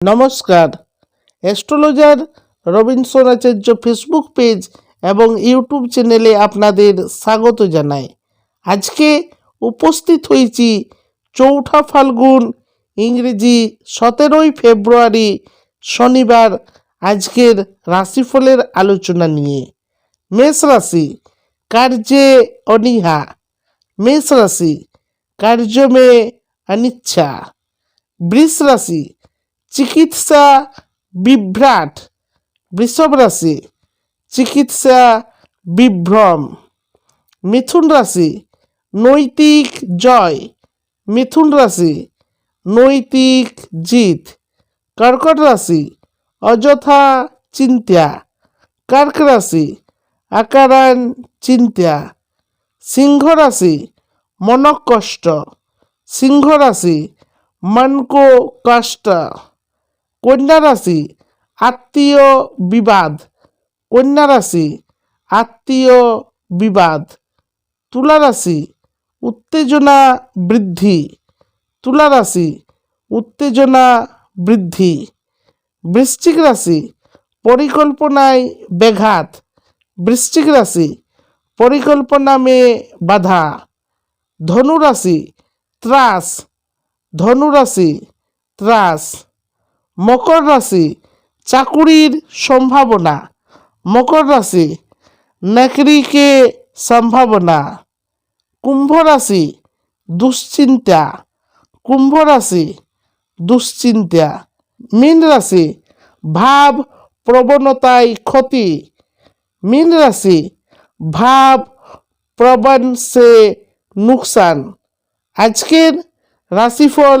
নমস্কার। Astrologer Robinson Acharya Facebook page এবং YouTube চ্যানেলে আপনাদের স্বাগত জানাই। আজকে উপস্থিত হয়েছি চৌঠা ফাল্গুন, ইংরেজি সতেরোই ফেব্রুয়ারি, শনিবার, আজকের রাশিফলের আলোচনা নিয়ে। মেষ রাশি, কার্যে অনীহা। মেষ রাশি কার্য মে অনিচ্ছা। বৃষ রাশি চিকিৎসা বিভ্রাট, বৃষভ রাশি, চিকিৎসা বিভ্রম। মিথুন রাশি, নৈতিক জয়। মিথুন রাশি, নৈতিক জিত। কর্কট রাশি, অযথা চিন্তা। কর্ক রাশি, আকারান চিন্তা। সিংহ রাশি, মনকষ্ট। সিংহ রাশি, মনকো কষ্ট। কন্যা রাশি, আত্মীয় বিবাদ। কন্যা রাশি, আত্মীয় বিবাদ। তুলা রাশি, উত্তেজনা বৃদ্ধি। তুলা রাশি, উত্তেজনা বৃদ্ধি। বৃশ্চিক রাশি, পরিকল্পনায় ব্যাঘাত। বৃশ্চিক রাশি, পরিকল্পনা মে বাধা। ধনুরাশি ত্রাস। ধনুরাশি ত্রাস। মকর রাশি চাকুরির সম্ভাবনা। মকর রাশি নাকরিকে সম্ভাবনা। কুম্ভ রাশি দুশ্চিন্তা। কুম্ভ রাশি দুশ্চিন্তা। মীন রাশি ভাব প্রবণতায় ক্ষতি। মীন রাশি ভাব প্রবণ সে নুকসান। আজকের রাশিফল